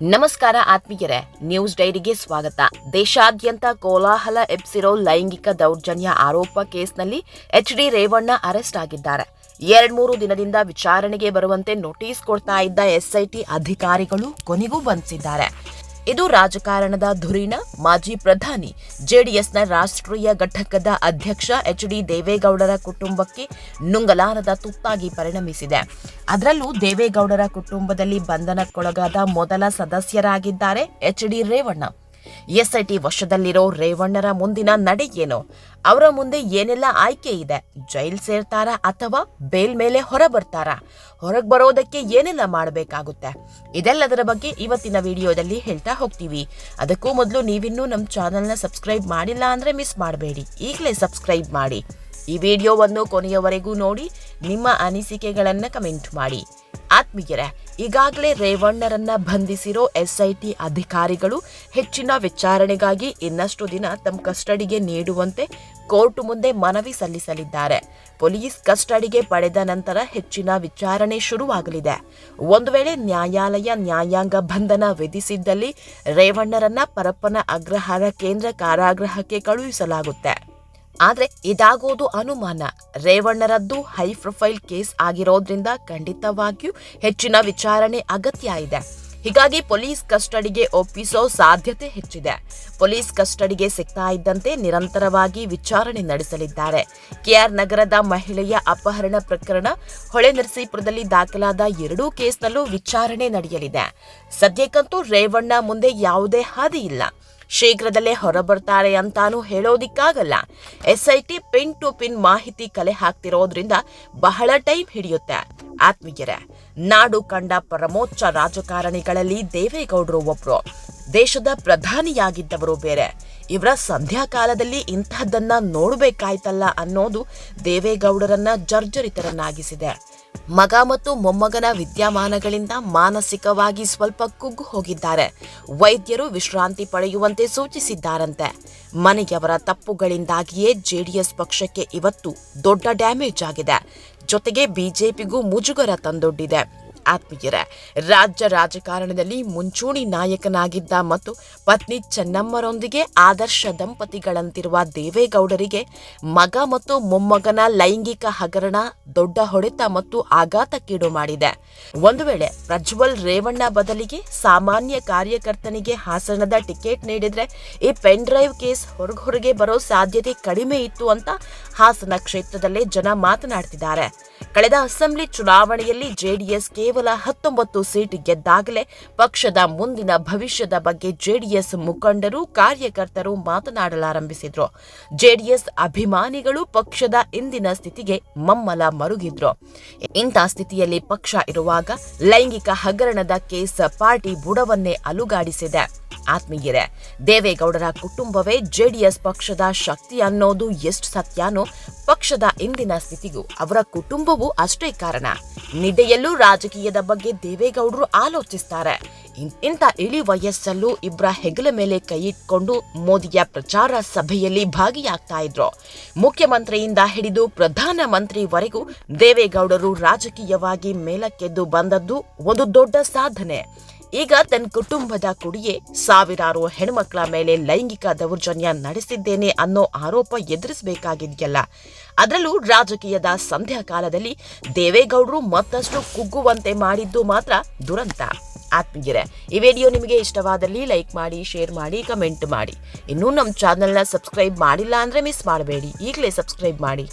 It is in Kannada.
ನಮಸ್ಕಾರ ಆತ್ಮೀಯರೇ, ನ್ಯೂಸ್ ಡೈರಿಗೆ ಸ್ವಾಗತ. ದೇಶಾದ್ಯಂತ ಕೋಲಾಹಲ ಎಬ್ಸಿರೋ ಲೈಂಗಿಕ ದೌರ್ಜನ್ಯ ಆರೋಪ ಕೇಸ್ನಲ್ಲಿ ಎಚ್ ಡಿ ರೇವಣ್ಣ ಅರೆಸ್ಟ್ ಆಗಿದ್ದಾರೆ. ಎರಡ್ಮೂರು ದಿನದಿಂದ ವಿಚಾರಣೆಗೆ ಬರುವಂತೆ ನೋಟಿಸ್ ಕೊಡ್ತಾ ಇದ್ದ ಎಸ್ಐಟಿ ಅಧಿಕಾರಿಗಳು ಕೊನೆಗೂ ಬಂಧಿಸಿದ್ದಾರೆ. ಇದು ರಾಜಕಾರಣದ ಧುರೀಣ. ಮಾಜಿ ಪ್ರಧಾನಿ, ಜೆಡಿಎಸ್ನ ರಾಷ್ಟ್ರೀಯ ಘಟಕದ ಅಧ್ಯಕ್ಷ ಎಚ್ ಡಿ ದೇವೇಗೌಡರ ಕುಟುಂಬಕ್ಕೆ ನುಂಗಲಾರದ ತುತ್ತಾಗಿ ಪರಿಣಮಿಸಿದೆ. ಅದರಲ್ಲೂ ದೇವೇಗೌಡರ ಕುಟುಂಬದಲ್ಲಿ ಬಂಧನಕ್ಕೊಳಗಾದ ಮೊದಲ ಸದಸ್ಯರಾಗಿದ್ದಾರೆ ಎಚ್ ಡಿ ರೇವಣ್ಣ. ಎಸ್ಐಟಿ ವಶದಲ್ಲಿರೋ ರೇವಣ್ಣರ ಮುಂದಿನ ನಡೆ ಏನು? ಅವರ ಮುಂದೆ ಏನೆಲ್ಲ ಆಯ್ಕೆ ಇದೆ? ಜೈಲ್ ಸೇರ್ತಾರಾ ಅಥವಾ ಬೇಲ್ ಮೇಲೆ ಹೊರ ಬರ್ತಾರಾ ಹೊರಗೆ ಬರೋದಕ್ಕೆ ಏನೆಲ್ಲ ಮಾಡಬೇಕಾಗುತ್ತೆ? ಇದೆಲ್ಲದರ ಬಗ್ಗೆ ಇವತ್ತಿನ ವಿಡಿಯೋದಲ್ಲಿ ಹೇಳ್ತಾ ಹೋಗ್ತೀವಿ. ಅದಕ್ಕೂ ಮೊದಲು ನೀವಿನ್ನೂ ನಮ್ಮ ಚಾನಲ್ನ ಸಬ್ಸ್ಕ್ರೈಬ್ ಮಾಡಿಲ್ಲ ಅಂದರೆ ಮಿಸ್ ಮಾಡಬೇಡಿ. ಈಗಲೇ ಸಬ್ಸ್ಕ್ರೈಬ್ ಮಾಡಿ. ಈ ವಿಡಿಯೋವನ್ನು ಕೊನೆಯವರೆಗೂ ನೋಡಿ, ನಿಮ್ಮ ಅನಿಸಿಕೆಗಳನ್ನು ಕಮೆಂಟ್ ಮಾಡಿ. ಆತ್ಮೀಯರೇ, ಈಗಾಗಲೇ ರೇವಣ್ಣರನ್ನ ಬಂಧಿಸಿರೋ ಎಸ್ಐಟಿ ಅಧಿಕಾರಿಗಳು ಹೆಚ್ಚಿನ ವಿಚಾರಣೆಗಾಗಿ ಇನ್ನಷ್ಟು ದಿನ ತಮ್ಮ ಕಸ್ಟಡಿಗೆ ನೀಡುವಂತೆ ಕೋರ್ಟ್ ಮುಂದೆ ಮನವಿ ಸಲ್ಲಿಸಲಿದ್ದಾರೆ. ಪೊಲೀಸ್ ಕಸ್ಟಡಿಗೆ ಪಡೆದ ನಂತರ ಹೆಚ್ಚಿನ ವಿಚಾರಣೆ ಶುರುವಾಗಲಿದೆ. ಒಂದು ವೇಳೆ ನ್ಯಾಯಾಲಯ ನ್ಯಾಯಾಂಗ ಬಂಧನ ವಿಧಿಸಿದ್ದಲ್ಲಿ ರೇವಣ್ಣರನ್ನ ಪರಪ್ಪನ ಅಗ್ರಹಾರ ಕೇಂದ್ರ ಕಾರಾಗೃಹಕ್ಕೆ ಕಳುಹಿಸಲಾಗುತ್ತೆ. ಆದ್ರೆ ಇದಾಗೋದು ಅನುಮಾನ. ರೇವಣ್ಣರದ್ದು ಹೈ ಪ್ರೊಫೈಲ್ ಕೇಸ್ ಆಗಿರೋದ್ರಿಂದ ಖಂಡಿತವಾಗಿಯೂ ಹೆಚ್ಚಿನ ವಿಚಾರಣೆ ಅಗತ್ಯ ಇದೆ. ಹೀಗಾಗಿ ಪೊಲೀಸ್ ಕಸ್ಟಡಿಗೆ ಒಪ್ಪಿಸೋ ಸಾಧ್ಯತೆ ಹೆಚ್ಚಿದೆ. ಪೊಲೀಸ್ ಕಸ್ಟಡಿಗೆ ಸಿಗ್ತಾ ಇದ್ದಂತೆ ನಿರಂತರವಾಗಿ ವಿಚಾರಣೆ ನಡೆಸಲಿದ್ದಾರೆ. ಕೆಆರ್ ನಗರದ ಮಹಿಳೆಯ ಅಪಹರಣ ಪ್ರಕರಣ ಹೊಳೆನರಸೀಪುರದಲ್ಲಿ ದಾಖಲಾದ ಎರಡೂ ಕೇಸ್ನಲ್ಲೂ ವಿಚಾರಣೆ ನಡೆಯಲಿದೆ. ಸದ್ಯಕ್ಕಂತೂ ರೇವಣ್ಣ ಮುಂದೆ ಯಾವುದೇ ಹಾದಿ ಇಲ್ಲ. ಶೀಘ್ರದಲ್ಲೇ ಹೊರಬರ್ತಾರೆ ಅಂತಾನೂ ಹೇಳೋದಿಕ್ಕಾಗಲ್ಲ. ಎಸ್ಐಟಿ ಪಿನ್ ಟು ಪಿನ್ ಮಾಹಿತಿ ಕಲೆ ಹಾಕ್ತಿರೋದ್ರಿಂದ ಬಹಳ ಟೈಮ್ ಹಿಡಿಯುತ್ತೆ. ಆತ್ಮೀಯರೇ, ನಾಡು ಕಂಡ ಪರಮೋಚ್ಚ ರಾಜಕಾರಣಿಗಳಲ್ಲಿ ದೇವೇಗೌಡರು ಒಬ್ರು. ದೇಶದ ಪ್ರಧಾನಿಯಾಗಿದ್ದವರು ಬೇರೆ. ಇವರ ಸಂಧ್ಯಾ ಕಾಲದಲ್ಲಿ ಇಂತಹದ್ದನ್ನ ನೋಡಬೇಕಾಯ್ತಲ್ಲ ಅನ್ನೋದು ದೇವೇಗೌಡರನ್ನ ಜರ್ಜರಿತರನ್ನಾಗಿಸಿದೆ. ಮಗ ಮತ್ತು ಮೊಮ್ಮಗನ ವಿದ್ಯಮಾನಗಳಿಂದ ಮಾನಸಿಕವಾಗಿ ಸ್ವಲ್ಪ ಕುಗ್ಗು ಹೋಗಿದ್ದಾರೆ. ವೈದ್ಯರು ವಿಶ್ರಾಂತಿ ಪಡೆಯುವಂತೆ ಸೂಚಿಸಿದ್ದಾರಂತೆ. ಮನೆಯವರ ತಪ್ಪುಗಳಿಂದಾಗಿಯೇ ಜೆಡಿಎಸ್ ಪಕ್ಷಕ್ಕೆ ಇವತ್ತು ದೊಡ್ಡ ಡ್ಯಾಮೇಜ್ ಆಗಿದೆ. ಜೊತೆಗೆ ಬಿಜೆಪಿಗೂ ಮುಜುಗರ ತಂದೊಡ್ಡಿದೆ. ಆತ್ಮೀಯರೇ, ರಾಜ್ಯ ರಾಜಕಾರಣದಲ್ಲಿ ಮುಂಚೂಣಿ ನಾಯಕನಾಗಿದ್ದ ಮತ್ತು ಪತ್ನಿ ಚೆನ್ನಮ್ಮರೊಂದಿಗೆ ಆದರ್ಶ ದಂಪತಿಗಳಂತಿರುವ ದೇವೇಗೌಡರಿಗೆ ಮಗ ಮತ್ತು ಮೊಮ್ಮಗನ ಲೈಂಗಿಕ ಹಗರಣ, ದೊಡ್ಡ ಹೊಡೆತ ಮತ್ತು ಆಘಾತಕ್ಕೀಡು ಮಾಡಿದೆ. ಒಂದು ವೇಳೆ ಪ್ರಜ್ವಲ್ ರೇವಣ್ಣ ಬದಲಿಗೆ ಸಾಮಾನ್ಯ ಕಾರ್ಯಕರ್ತನಿಗೆ ಹಾಸನದ ಟಿಕೆಟ್ ನೀಡಿದ್ರೆ ಈ ಪೆನ್ ಡ್ರೈವ್ ಕೇಸ್ ಹೊರಗೆ ಬರೋ ಸಾಧ್ಯತೆ ಕಡಿಮೆ ಇತ್ತು ಅಂತ ಹಾಸನ ಕ್ಷೇತ್ರದಲ್ಲೇ ಜನ ಮಾತನಾಡ್ತಿದ್ದಾರೆ. ಕಳೆದ ಅಸೆಂಬ್ಲಿ ಚುನಾವಣೆಯಲ್ಲಿ ಜೆಡಿಎಸ್ ಕೇವಲ ಹತ್ತೊಂಬತ್ತು ಸೀಟ್ ಗೆದ್ದಾಗಲೇ ಪಕ್ಷದ ಮುಂದಿನ ಭವಿಷ್ಯದ ಬಗ್ಗೆ ಜೆಡಿಎಸ್ ಮುಖಂಡರು, ಕಾರ್ಯಕರ್ತರು ಮಾತನಾಡಲಾರಂಭಿಸಿದ್ರು. ಜೆಡಿಎಸ್ ಅಭಿಮಾನಿಗಳು ಪಕ್ಷದ ಇಂದಿನ ಸ್ಥಿತಿಗೆ ಮಮ್ಮಲ ಮರುಗಿದ್ರು. ಇಂಥ ಸ್ಥಿತಿಯಲ್ಲಿ ಪಕ್ಷ ಇರುವಾಗ ಲೈಂಗಿಕ ಹಗರಣದ ಕೇಸ್ ಪಾರ್ಟಿ ಬುಡವನ್ನೇ ಅಲುಗಾಡಿಸಿದೆ. ಆತ್ಮೀಯರೇ, ದೇವೇಗೌಡರ ಕುಟುಂಬವೇ ಜೆಡಿಎಸ್ ಪಕ್ಷದ ಶಕ್ತಿ ಅನ್ನೋದು ಎಷ್ಟು ಸತ್ಯಾನೋ ಪಕ್ಷದ ಇಂದಿನ ಸ್ಥಿತಿಗೂ ಅವರ ಕುಟುಂಬವೂ ಅಷ್ಟೇ ಕಾರಣ. ನಿದ್ದೆಯಲ್ಲೂ ರಾಜಕೀಯದ ಬಗ್ಗೆ ದೇವೇಗೌಡರು ಆಲೋಚಿಸ್ತಾರೆ. ಇಂಥ ಇಳಿ ವಯಸ್ಸಲ್ಲೂ ಇಬ್ಬರ ಹೆಗಲ ಮೇಲೆ ಕೈಯಿಟ್ಕೊಂಡು ಮೋದಿಯ ಪ್ರಚಾರ ಸಭೆಯಲ್ಲಿ ಭಾಗಿಯಾಗ್ತಾ ಇದ್ರು. ಮುಖ್ಯಮಂತ್ರಿಯಿಂದ ಹಿಡಿದು ಪ್ರಧಾನಮಂತ್ರಿವರೆಗೂ ದೇವೇಗೌಡರು ರಾಜಕೀಯವಾಗಿ ಮೇಲಕ್ಕೆದ್ದು ಬಂದದ್ದು ಒಂದು ದೊಡ್ಡ ಸಾಧನೆ. ಈಗ ತನ್ನ ಕುಟುಂಬದ ಕುಡಿಯೇ ಸಾವಿರಾರು ಹೆಣ್ಮಕ್ಳ ಮೇಲೆ ಲೈಂಗಿಕ ದೌರ್ಜನ್ಯ ನಡೆಸಿದ್ದೇನೆ ಅನ್ನೋ ಆರೋಪ ಎದುರಿಸಬೇಕಾಗಿದೆಯಲ್ಲ. ಅದರಲ್ಲೂ ರಾಜಕೀಯದ ಸಂಧ್ಯಾ ಕಾಲದಲ್ಲಿ ದೇವೇಗೌಡರು ಮತ್ತಷ್ಟು ಕುಗ್ಗುವಂತೆ ಮಾಡಿದ್ದು ಮಾತ್ರ ದುರಂತ. ಆತ್ಮೀಯರೇ, ಈ ವಿಡಿಯೋ ನಿಮಗೆ ಇಷ್ಟವಾದಲ್ಲಿ ಲೈಕ್ ಮಾಡಿ, ಶೇರ್ ಮಾಡಿ, ಕಮೆಂಟ್ ಮಾಡಿ. ಇನ್ನೂ ನಮ್ಮ ಚಾನಲ್ನ ಸಬ್ಸ್ಕ್ರೈಬ್ ಮಾಡಿಲ್ಲ ಅಂದರೆ ಮಿಸ್ ಮಾಡಬೇಡಿ. ಈಗಲೇ ಸಬ್ಸ್ಕ್ರೈಬ್ ಮಾಡಿ.